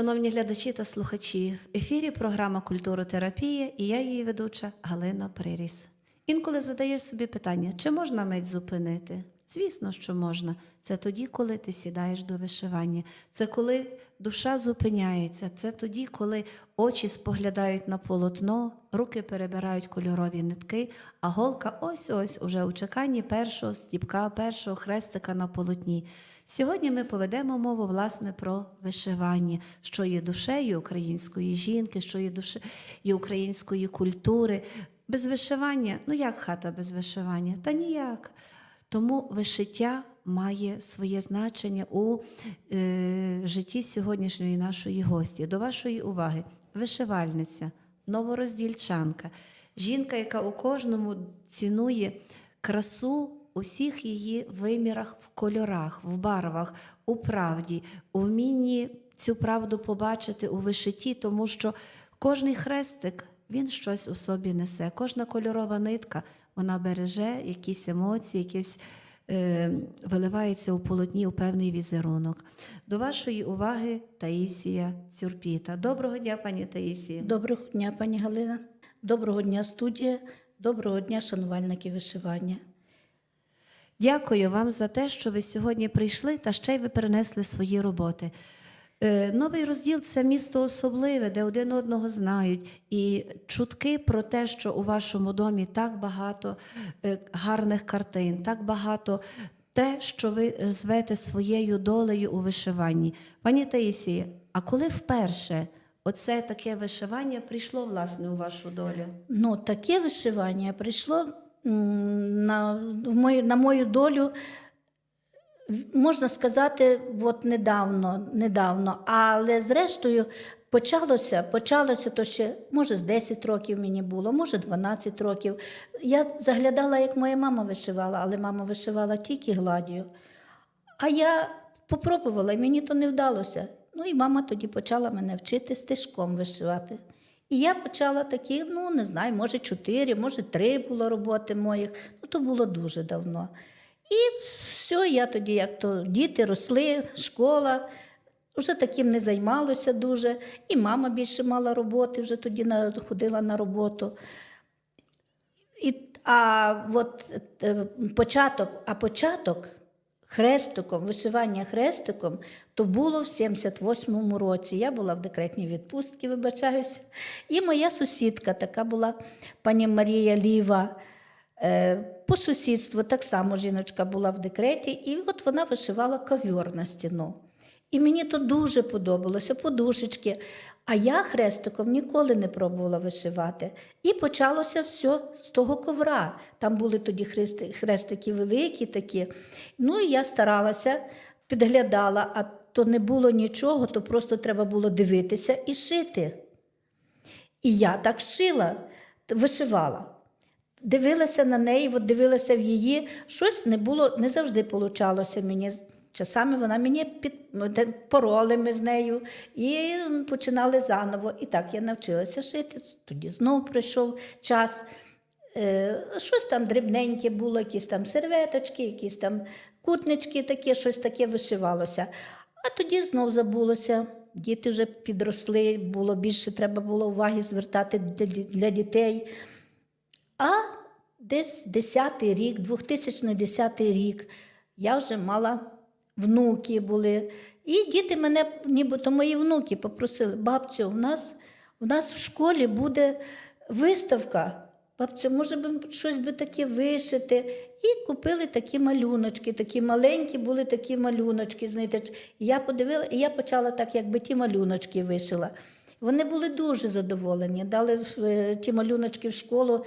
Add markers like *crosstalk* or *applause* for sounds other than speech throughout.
Шановні глядачі та слухачі. В ефірі програма Культуротерапія і я її ведуча Галина Приріс. Інколи задаєш собі питання, чи можна мить зупинити? Звісно, що можна. Це тоді, коли ти сідаєш до вишивання. Це коли душа зупиняється. Це тоді, коли очі споглядають на полотно, руки перебирають кольорові нитки, а голка ось-ось уже у чеканні першого стіпка, першого хрестика на полотні. Сьогодні ми поведемо мову власне про вишивання, що є душею української жінки, що є душею української культури. Без вишивання, ну як хата без вишивання? Та ніяк. Тому вишиття має своє значення у е, житті сьогоднішньої нашої гості. До вашої уваги, вишивальниця, новороздільчанка, жінка, яка у кожному цінує красу у всіх її вимірах, в кольорах, в барвах, у правді, у вмінні цю правду побачити у вишитті, тому що кожний хрестик він щось у собі несе. Кожна кольорова нитка вона береже якісь емоції, якісь е, виливається у полотні у певний візерунок. До вашої уваги Таїсія Цюрпіта. Доброго дня, пані Таїсія. Доброго дня, пані Галина. Доброго дня, студія. Доброго дня, шанувальники вишивання. Дякую вам за те, що ви сьогодні прийшли та ще й ви перенесли свої роботи. Е, Новий розділ це місто особливе, де один одного знають. І чутки про те, що у вашому домі так багато е, гарних картин, так багато те, що ви звете своєю долею у вишиванні. Пані Таїсія, а коли вперше оце таке вишивання прийшло власне у вашу долю? Ну, таке вишивання прийшло на, мою, на мою долю, можна сказати, от недавно, недавно. Але зрештою почалося, почалося то ще, може, з 10 років мені було, може, 12 років. Я заглядала, як моя мама вишивала, але мама вишивала тільки гладдю. А я попробувала, і мені то не вдалося. Ну і мама тоді почала мене вчити стежком вишивати. І я почала такі, ну не знаю, може чотири, може три було роботи моїх. Ну то було дуже давно. І все, я тоді, як то діти росли, школа. Вже таким не займалося дуже. І мама більше мала роботи, вже тоді на, ходила на роботу. І, а от е, початок, а початок хрестиком, вишивання хрестиком, то було в 78-му році. Я була в декретній відпустці, вибачаюся. І моя сусідка така була пані Марія Ліва. Е, По сусідству так само жіночка була в декреті, і от вона вишивала ковьор на стіну. І мені то дуже подобалося, подушечки. А я хрестиком ніколи не пробувала вишивати. І почалося все з того ковра. Там були тоді хрести, хрестики великі такі. Ну і я старалася, підглядала, а то не було нічого, то просто треба було дивитися і шити. І я так шила, вишивала. Дивилася на неї, от дивилася в її, щось не було, не завжди получалося мені. Часами вона мені під пороли ми з нею і починали заново. І так я навчилася шити. Тоді знов прийшов час. Е, щось там дрібненьке було, якісь там серветочки, якісь там кутнички, таке, щось таке вишивалося. А тоді знов забулося. Діти вже підросли, було більше треба було уваги звертати для дітей. А десь 10-й рік, 2010 рік, я вже мала внуки були. І діти мене, нібито мої внуки, попросили, бабцю, у нас, у нас в школі буде виставка. Бабцю, може би щось би таке вишити. І купили такі малюночки, такі маленькі були такі малюночки. Знаєте. Я подивила, і я почала так, якби ті малюночки вишила. Вони були дуже задоволені, дали е, ті малюночки в школу.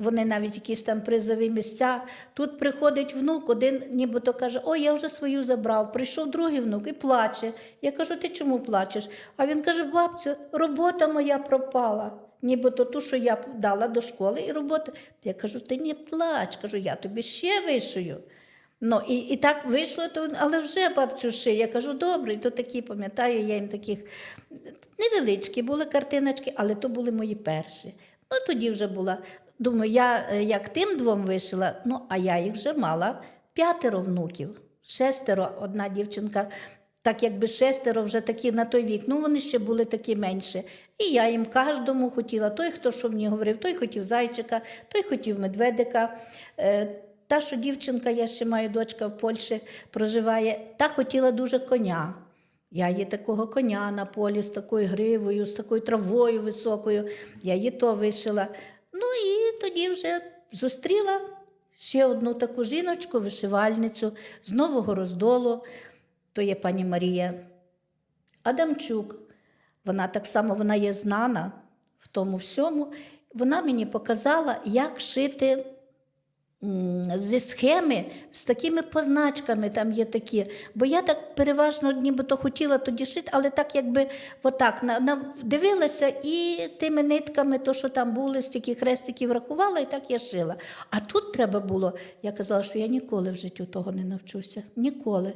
Вони навіть якісь там призові місця. Тут приходить внук, один нібито каже: Ой, я вже свою забрав. Прийшов другий внук і плаче. Я кажу, ти чому плачеш? А він каже: бабцю, робота моя пропала. Нібито ту, що я дала до школи, і робота. Я кажу, ти не плач, кажу, я тобі ще вишию. Ну, і, і так вийшло, то, але вже бабцю ши. Я кажу, добре, то такі, пам'ятаю, я їм таких невеличкі були картиночки, але то були мої перші. Ну, тоді вже була. Думаю, я е, як тим двом вишила, ну, а я їх вже мала п'ятеро внуків, шестеро, одна дівчинка так якби шестеро вже такі на той вік. Ну, вони ще були такі менші. І я їм кожному хотіла. Той, хто що мені говорив, той хотів зайчика, той хотів медведика. Е, Та, що дівчинка, я ще маю дочка в Польщі, проживає, та хотіла дуже коня. Я їй такого коня на полі з такою гривою, з такою травою високою. Я їй то вишила. Ну і тоді вже зустріла ще одну таку жіночку, вишивальницю з Нового Роздолу. То є пані Марія Адамчук. Вона так само вона є знана в тому всьому. Вона мені показала, як шити зі схеми з такими позначками там є такі. Бо я так переважно нібито хотіла тоді шити, але так якби отак на, на, дивилася і тими нитками, то, що там були, стільки хрестиків рахувала, і так я шила. А тут треба було, я казала, що я ніколи в житті того не навчуся. Ніколи.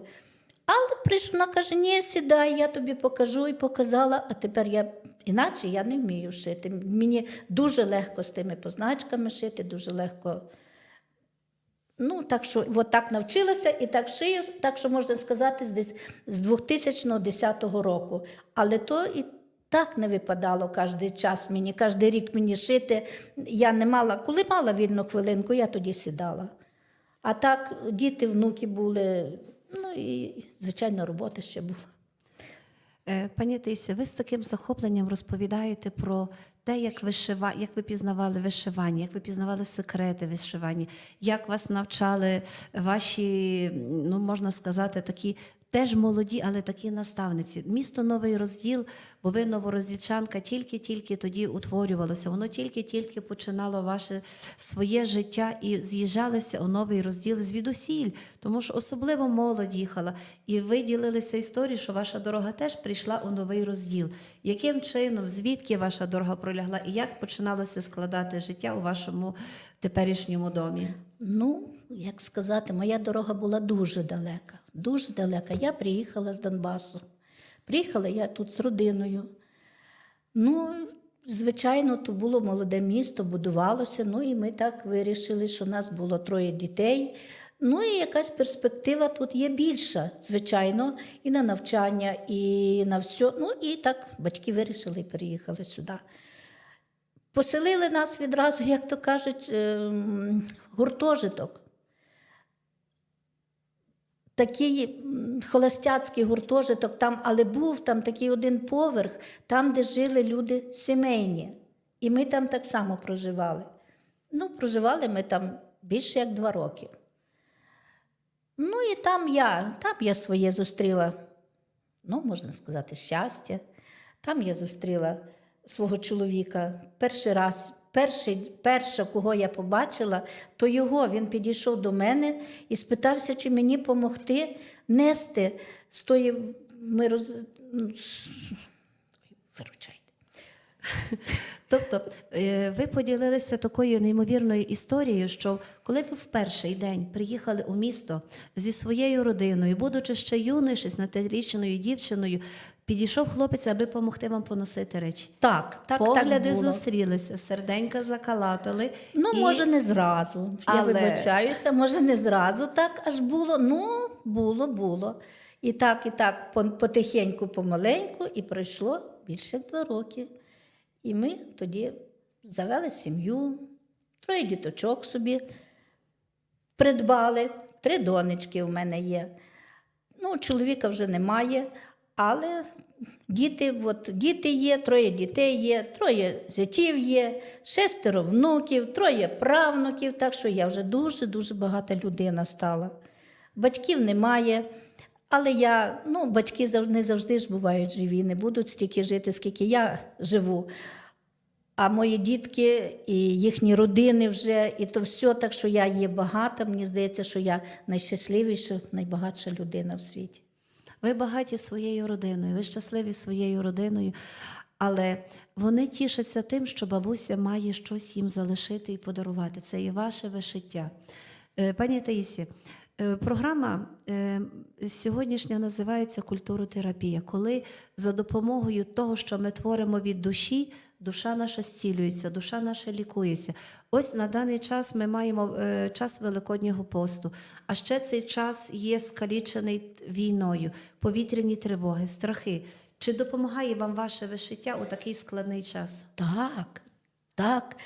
Але прийшла, каже, ні, сідай, я тобі покажу і показала, а тепер я іначе я не вмію шити. Мені дуже легко з тими позначками шити, дуже легко. Ну, так що от так навчилася і так шию, так що можна сказати, десь з 2010 року. Але то і так не випадало кожен час мені, кожен рік мені шити. Я не мала, коли мала вільну хвилинку, я тоді сідала. А так, діти, внуки були, ну і, звичайно, робота ще була. Е, Пані Таїсі, ви з таким захопленням розповідаєте про те, як вишива... як ви пізнавали вишивання, як ви пізнавали секрети вишивання, як вас навчали ваші, ну можна сказати, такі теж молоді, але такі наставниці. Місто Новий Розділ, бо ви новороздільчанка, тільки-тільки тоді утворювалося. Воно тільки-тільки починало ваше своє життя і з'їжджалися у новий розділ звідусіль, тому що особливо молодь їхала. І ви ділилися історією, що ваша дорога теж прийшла у новий розділ. Яким чином, звідки ваша дорога пролягла, і як починалося складати життя у вашому теперішньому домі? Ну, як сказати, моя дорога була дуже далека. Дуже далека. Я приїхала з Донбасу. Приїхала я тут з родиною. Ну, звичайно, то було молоде місто, будувалося. Ну і ми так вирішили, що у нас було троє дітей. Ну і якась перспектива тут є більша, звичайно, і на навчання, і на все. Ну і так батьки вирішили і переїхали сюди. Поселили нас відразу, як то кажуть, ем, гуртожиток. Такий холостяцький гуртожиток, там, але був там такий один поверх, там, де жили люди сімейні. І ми там так само проживали. Ну, проживали ми там більше як два роки. Ну і там я, там я своє зустріла, ну, можна сказати, щастя. Там я зустріла свого чоловіка перший раз. Перший, перше, кого я побачила, то його він підійшов до мене і спитався, чи мені допомогти нести з тої. Ми роз... Виручайте. *laughs* Тобто е, ви поділилися такою неймовірною історією, що коли ви в перший день приїхали у місто зі своєю родиною, будучи ще юною, 16-річною дівчиною, підійшов хлопець, аби допомогти вам поносити речі. Так, так, Погляди так було. зустрілися, серденька закалатали. Ну, і- може, не зразу. Але- Я вибачаюся, може, не зразу так аж було. Ну, було, було. І так, і так, потихеньку, помаленьку, і пройшло більше два роки. І ми тоді завели сім'ю, троє діточок собі придбали, три донечки в мене є. Ну, чоловіка вже немає, але діти, от, діти є, троє дітей є, троє зятів є, шестеро внуків, троє правнуків, так що я вже дуже-дуже багата людина стала. Батьків немає. Але я, ну, батьки не завжди ж бувають живі, не будуть стільки жити, скільки я живу. А мої дітки і їхні родини вже, і то все, так що я є багата. Мені здається, що я найщасливіша, найбагатша людина в світі. Ви багаті своєю родиною, ви щасливі своєю родиною, але вони тішаться тим, що бабуся має щось їм залишити і подарувати. Це і ваше вишиття. Е, Пані Таїсі, е, програма е, сьогоднішня називається Культуротерапія, коли за допомогою того, що ми творимо від душі, душа наша зцілюється, душа наша лікується. Ось на даний час ми маємо е, час Великоднього посту, а ще цей час є скалічений війною, повітряні тривоги, страхи. Чи допомагає вам ваше вишиття у такий складний час? Так, так.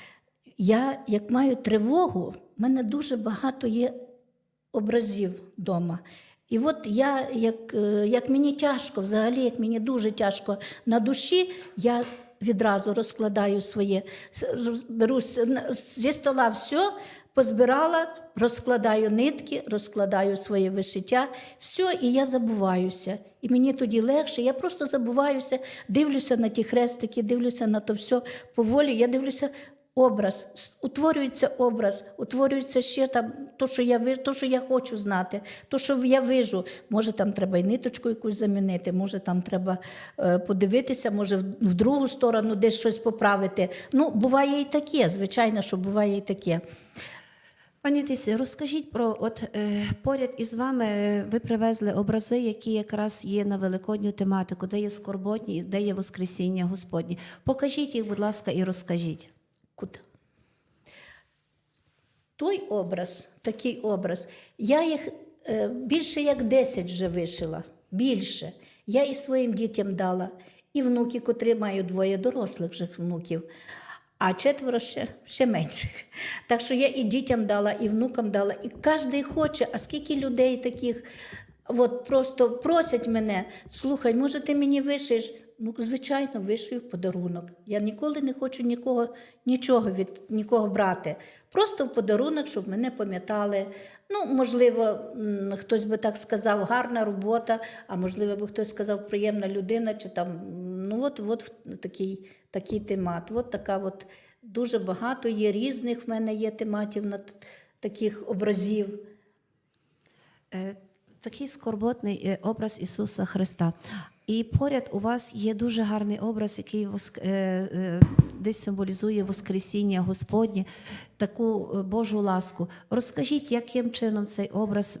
Я, як маю тривогу, в мене дуже багато є образів вдома. І от я, як, е, як мені тяжко, взагалі, як мені дуже тяжко на душі, я відразу розкладаю своє, беру зі стола все, позбирала, розкладаю нитки, розкладаю своє вишиття, все, і я забуваюся. І мені тоді легше, я просто забуваюся, дивлюся на ті хрестики, дивлюся на то все поволі, я дивлюся. Образ, утворюється образ, утворюється ще там то, що я ви- то, що я хочу знати, то, що я вижу. Може, там треба і ниточку якусь замінити, може, там треба е, подивитися, може, в, в другу сторону десь щось поправити. Ну, буває і таке, звичайно, що буває і таке. Пані Тисі, розкажіть про от е, поряд із вами е, ви привезли образи, які якраз є на великодню тематику, де є скорботні, де є Воскресіння Господнє. Покажіть їх, будь ласка, і розкажіть. Куди? Той образ, такий образ, я їх е, більше як 10 вже вишила. Більше. Я і своїм дітям дала, і внуки, котрі мають двоє дорослих вже внуків, а четверо ще, ще менших. Так що я і дітям дала, і внукам дала, і кожен хоче, а скільки людей таких. От просто просять мене, слухай, може, ти мені вишиєш? Ну, звичайно, вишию в подарунок. Я ніколи не хочу нікого, нічого від нікого брати. Просто в подарунок, щоб мене пам'ятали. Ну, можливо, хтось би так сказав, гарна робота, а можливо, би хтось сказав, приємна людина, чи там, ну от, от такий, такий темат. От така от дуже багато є різних в мене є тематів на таких образів. Е, Такий скорботний е, образ Ісуса Христа. І поряд у вас є дуже гарний образ, який е, е, десь символізує Воскресіння Господнє, таку е, Божу ласку. Розкажіть, яким чином цей образ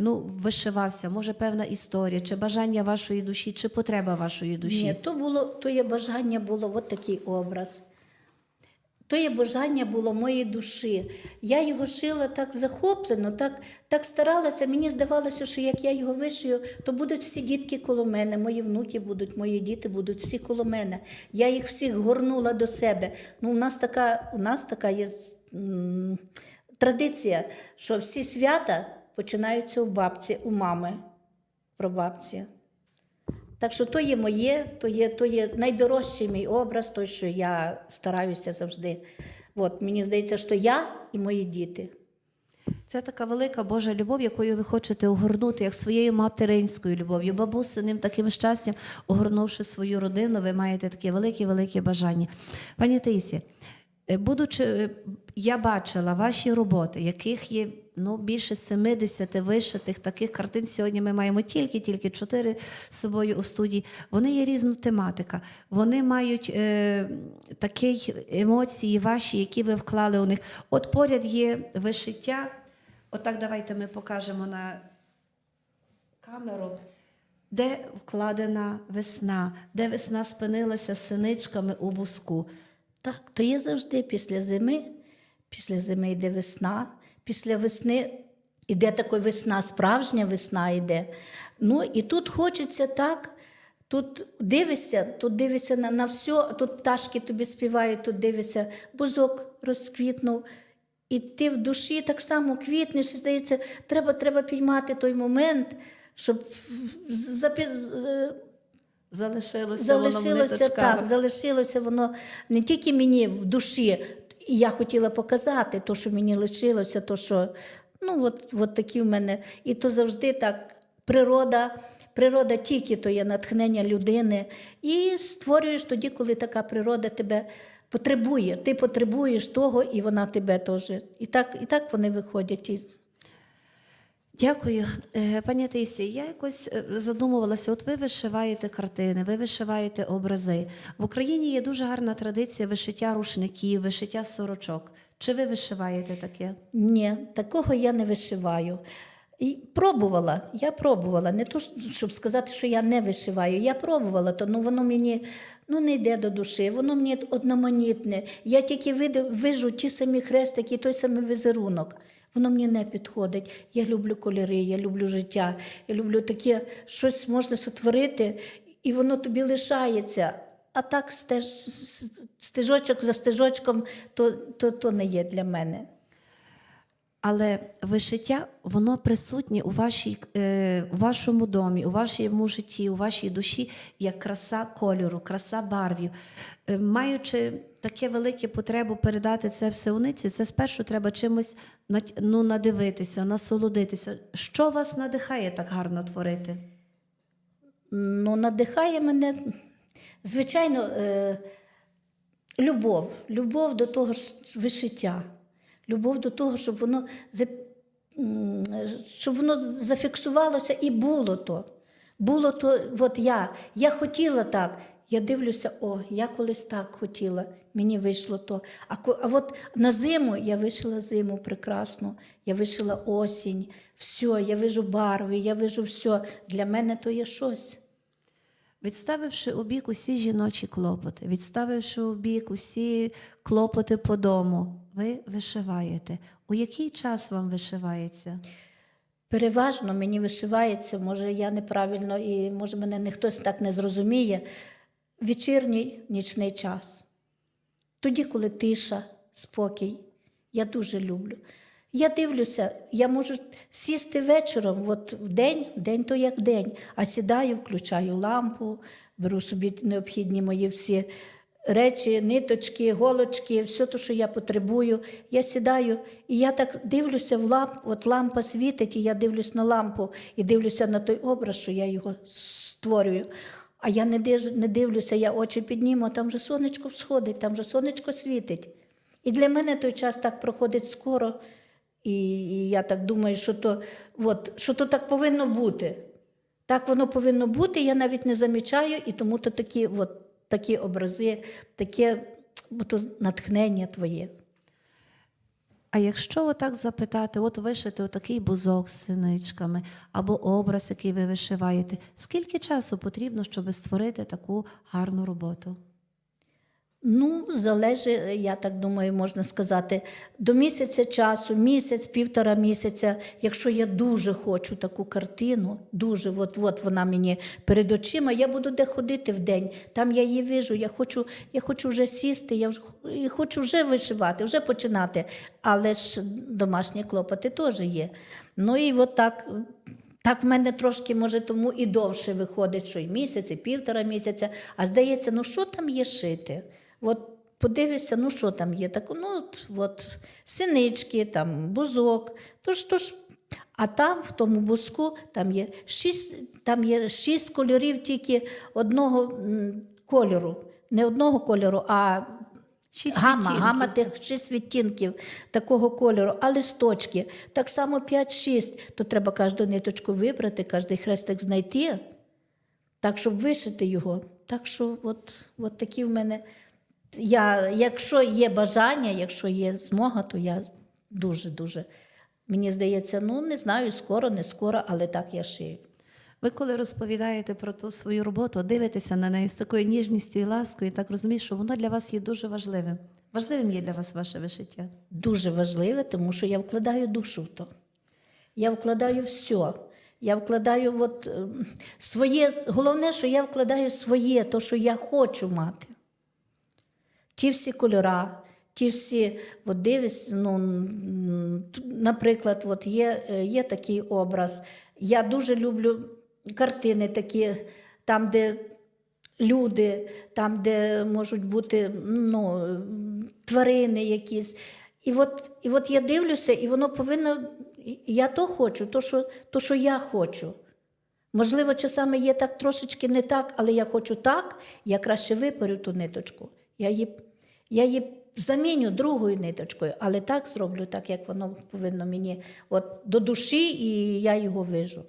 ну, вишивався? Може, певна історія, чи бажання вашої душі, чи потреба вашої душі? Ні, то було, то є бажання було, от такий образ. То є бажання було моєї душі. Я його шила так захоплено, так, так старалася. Мені здавалося, що як я його вишию, то будуть всі дітки коло мене, мої внуки будуть, мої діти будуть всі коло мене. Я їх всіх горнула до себе. Ну, у нас така, у нас така є м, традиція, що всі свята починаються у бабці, у мами, прабабці. Так що то є моє, то є, то є найдорожчий мій образ, той, що я стараюся завжди. От, мені здається, що я і мої діти. Це така велика Божа любов, якою ви хочете огорнути, як своєю материнською любов'ю, бабусиним таким щастям, огорнувши свою родину, ви маєте таке велике-велике бажання. Пані Таїсі, будучи, е, я бачила ваші роботи, яких є ну, більше 70 вишитих таких картин. Сьогодні ми маємо тільки-тільки чотири з собою у студії. Вони є різна тематика. Вони мають е, такі емоції ваші, які ви вклали у них. От поряд є вишиття. Отак давайте ми покажемо на камеру, де вкладена весна, де весна спинилася синичками у буску. Так, то є завжди після зими, після зими йде весна, після весни іде така весна, справжня весна йде. Ну і тут хочеться так. Тут дивишся, тут дивишся на, на все, тут пташки тобі співають, тут дивишся, бузок розквітнув. І ти в душі так само квітнеш, і здається, треба, треба піймати той момент, щоб запі... Залишилося, воно так, залишилося воно не тільки мені в душі, і я хотіла показати то, що мені лишилося, то що ну от, от такі в мене. І то завжди так природа. Природа тільки то є натхнення людини, і створюєш тоді, коли така природа тебе потребує. Ти потребуєш того, і вона тебе теж. І так, і так вони виходять. Дякую. Е, Пані Таїсі, я якось е, задумувалася, от ви вишиваєте картини, ви вишиваєте образи. В Україні є дуже гарна традиція вишиття рушників, вишиття сорочок. Чи ви вишиваєте таке? Ні, такого я не вишиваю. І пробувала, я пробувала. Не то, щоб сказати, що я не вишиваю. Я пробувала, то ну, воно мені ну, не йде до душі, воно мені одноманітне. Я тільки вижу ті самі хрестики, той самий візерунок. Воно мені не підходить. Я люблю кольори, я люблю життя, я люблю таке, щось можна сотворити, і воно тобі лишається. А так стеж, стежочок за стежочком, то, то, то не є для мене. Але вишиття воно присутнє у, вашій, е, у вашому домі, у вашому житті, у вашій душі як краса кольору, краса барвів. Е, маючи таке велике потребу передати це все у ниці, це спершу треба чимось ну, надивитися, насолодитися. Що вас надихає так гарно творити? Ну, надихає мене, звичайно, е, любов. Любов до того ж вишиття. Любов до того, щоб воно, щоб воно зафіксувалося і було то. Було то, от я. Я хотіла так. Я дивлюся, о, я колись так хотіла, мені вийшло то. А, а от на зиму я вишила зиму прекрасно, я вишила осінь, все, я вижу барви, я вижу все. Для мене то є щось. Відставивши у бік усі жіночі клопоти, відставивши у бік усі клопоти по дому, ви вишиваєте. У який час вам вишивається? Переважно мені вишивається, може я неправильно і може мене не хтось так не зрозуміє. Вечірній нічний час. Тоді, коли тиша, спокій, я дуже люблю. Я дивлюся, я можу сісти вечором, от в день, день то як день, а сідаю, включаю лампу, беру собі необхідні мої всі речі, ниточки, голочки, все те, що я потребую. Я сідаю і я так дивлюся в лампу, от лампа світить, і я дивлюсь на лампу і дивлюся на той образ, що я його створюю. А я не, диж, не дивлюся, я очі підніму, а там вже сонечко всходить, там вже сонечко світить. І для мене той час так проходить скоро. І, і я так думаю, що то, от, що то так повинно бути. Так воно повинно бути, я навіть не замічаю, і тому то такі, от, такі образи, таке то натхнення твоє. А якщо отак запитати, от вишити отакий бузок з синичками або образ, який ви вишиваєте, скільки часу потрібно, щоб створити таку гарну роботу? Ну, залежить, я так думаю, можна сказати, до місяця часу, місяць, півтора місяця. Якщо я дуже хочу таку картину, дуже, от, от вона мені перед очима, я буду де ходити в день. Там я її вижу, я хочу, я хочу вже сісти, я вже, хочу вже вишивати, вже починати. Але ж домашні клопоти теж є. Ну і от так. Так в мене трошки, може, тому і довше виходить, що і місяць, і півтора місяця. А здається, ну що там є шити? От подивишся, ну що там є? Так, ну, от, от синички, там, бузок. Тож, тож, а там, в тому бузку, там є шість, там є шість кольорів тільки одного кольору. Не одного кольору, а Шість гама, відтінків. гама тих шість відтінків такого кольору, а листочки так само 5-6, то треба кожну ниточку вибрати, кожний хрестик знайти, так, щоб вишити його. Так що, от, от такі в мене. Я, якщо є бажання, якщо є змога, то я дуже-дуже. Мені здається, ну не знаю, скоро, не скоро, але так я шию. Ви коли розповідаєте про ту свою роботу, дивитеся на неї з такою ніжністю і ласкою, і так розумієш, що воно для вас є дуже важливим. Важливим є для вас ваше вишиття. дуже важливе, тому що я вкладаю душу в то. Я вкладаю все. Я вкладаю от, ем, своє, головне, що я вкладаю своє, то, що я хочу мати. Ті всі кольора, ті всі, от дивись, ну, наприклад, от є, е, є такий образ. Я дуже люблю картини такі, там, де люди, там, де можуть бути ну, тварини якісь. І от, і от я дивлюся, і воно повинно. Я то хочу, то що, то, що я хочу. Можливо, часами є так трошечки не так, але я хочу так, я краще випарю ту ниточку. Я її, я її заміню другою ниточкою, але так зроблю, так як воно повинно мені от, до душі, і я його вижу.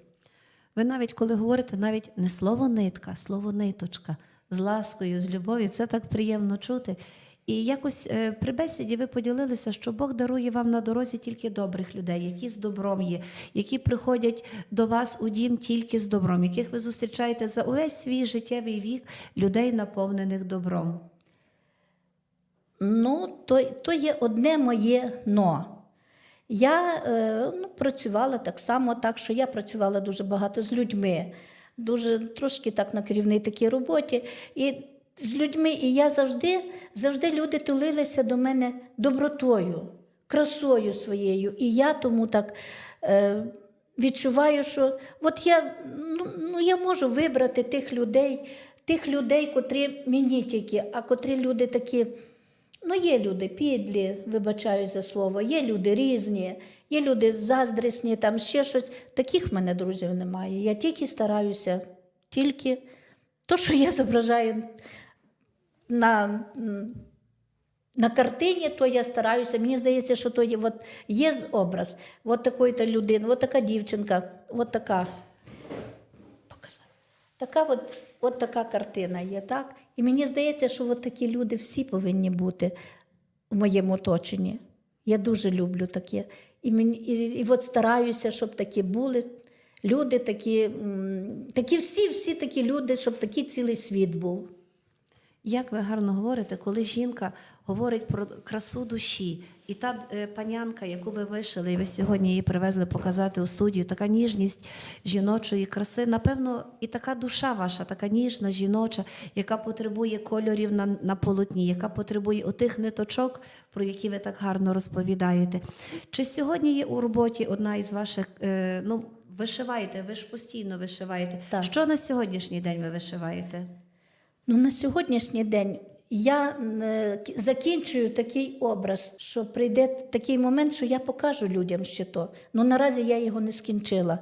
Ви навіть коли говорите, навіть не слово нитка, слово ниточка з ласкою, з любов'ю, це так приємно чути. І якось е, при бесіді ви поділилися, що Бог дарує вам на дорозі тільки добрих людей, які з добром є, які приходять до вас у дім тільки з добром, яких ви зустрічаєте за увесь свій життєвий вік людей, наповнених добром. Ну, то, то є одне моє но. Я е, ну, працювала так само, так що я працювала дуже багато з людьми, дуже трошки так на керівній такій роботі. І з людьми, і я завжди, завжди люди тулилися до мене добротою, красою своєю. І я тому так е, відчуваю, що от я, ну, ну, я можу вибрати тих людей, тих людей, котрі мені тільки, а котрі люди такі. Ну, є люди підлі, вибачаю за слово, є люди різні, є люди заздрісні, там ще щось. Таких в мене друзів немає. Я тільки стараюся, тільки то, що я зображаю на, на картині, то я стараюся. Мені здається, що то є, от, є образ от такої-то людини, от така дівчинка, от така. Показати. Така от, от така картина є, так? І мені здається, що от такі люди всі повинні бути в моєму оточенні. Я дуже люблю таке. І, мені, і, і от стараюся, щоб такі були люди, такі, такі всі, всі такі люди, щоб такий цілий світ був. Як ви гарно говорите, коли жінка говорить про красу душі, і та е, панянка, яку ви вишили, і ви сьогодні її привезли показати у студію, така ніжність жіночої краси, напевно, і така душа ваша, така ніжна, жіноча, яка потребує кольорів на, на полотні, яка потребує отих ниточок, про які ви так гарно розповідаєте. Чи сьогодні є у роботі одна із ваших, е, ну, вишиваєте, ви ж постійно вишиваєте. Так. Що на сьогоднішній день ви вишиваєте? Ну, на сьогоднішній день я е, закінчую такий образ, що прийде такий момент, що я покажу людям ще то. Ну наразі я його не скінчила.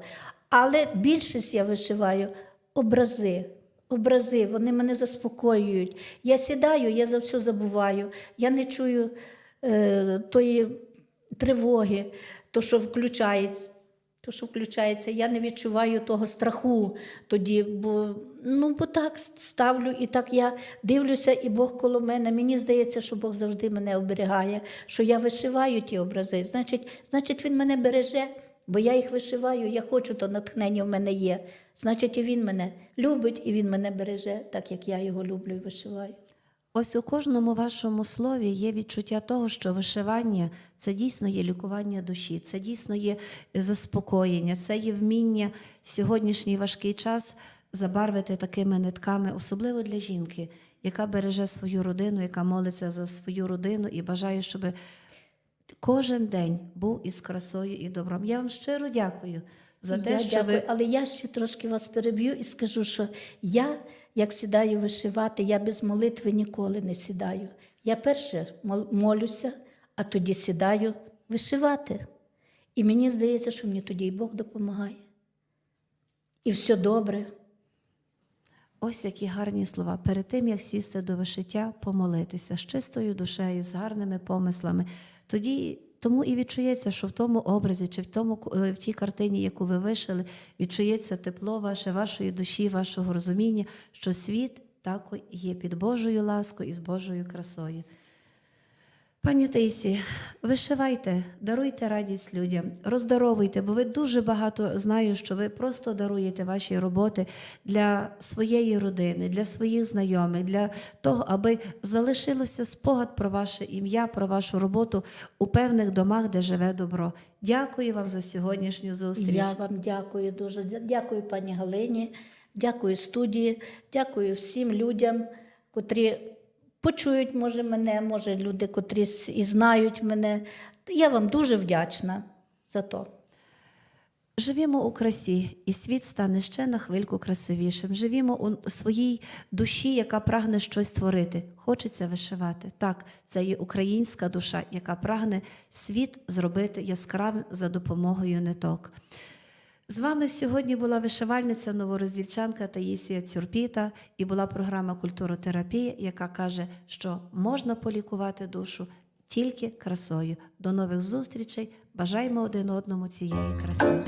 Але більшість я вишиваю образи. Образи, вони мене заспокоюють. Я сідаю, я за все забуваю. Я не чую е, тої тривоги, то, що включається. То, що включається, я не відчуваю того страху тоді, бо ну бо так ставлю, і так я дивлюся, і Бог коло мене. Мені здається, що Бог завжди мене оберігає, що я вишиваю ті образи. Значить, значить, він мене береже, бо я їх вишиваю. Я хочу, то натхнення в мене є. Значить, і він мене любить, і він мене береже, так як я його люблю і вишиваю. Ось у кожному вашому слові є відчуття того, що вишивання це дійсно є лікування душі, це дійсно є заспокоєння, це є вміння сьогоднішній важкий час забарвити такими нитками, особливо для жінки, яка береже свою родину, яка молиться за свою родину і бажає, щоб кожен день був із красою і добром. Я вам щиро дякую за те, я що дякую, ви але я ще трошки вас переб'ю і скажу, що я, як сідаю вишивати, я без молитви ніколи не сідаю. Я перше молюся, а тоді сідаю вишивати. І мені здається, що мені тоді і Бог допомагає. І все добре. Ось які гарні слова. Перед тим, як сісти до вишиття, помолитися з чистою душею, з гарними помислами. Тоді тому і відчується, що в тому образі, чи в тому е, в тій картині, яку ви вишили, відчується тепло ваше, вашої душі, вашого розуміння, що світ так є під Божою ласкою і з Божою красою. Пані Таїсі, вишивайте, даруйте радість людям, роздаровуйте, бо ви дуже багато знаю, що ви просто даруєте ваші роботи для своєї родини, для своїх знайомих, для того, аби залишилося спогад про ваше ім'я, про вашу роботу у певних домах, де живе добро. Дякую вам за сьогоднішню зустріч. Я вам дякую дуже. Дякую пані Галині, дякую студії, дякую всім людям, котрі почують, може, мене, може, люди, котрі і знають мене. Я вам дуже вдячна за то. Живімо у красі, і світ стане ще на хвильку красивішим. Живімо у своїй душі, яка прагне щось творити. Хочеться вишивати. Так, це є українська душа, яка прагне світ зробити яскравим за допомогою ниток. З вами сьогодні була вишивальниця новороздільчанка Таїсія Цюрпіта і була програма Культуротерапія, яка каже, що можна полікувати душу тільки красою. До нових зустрічей. Бажаємо один одному цієї краси.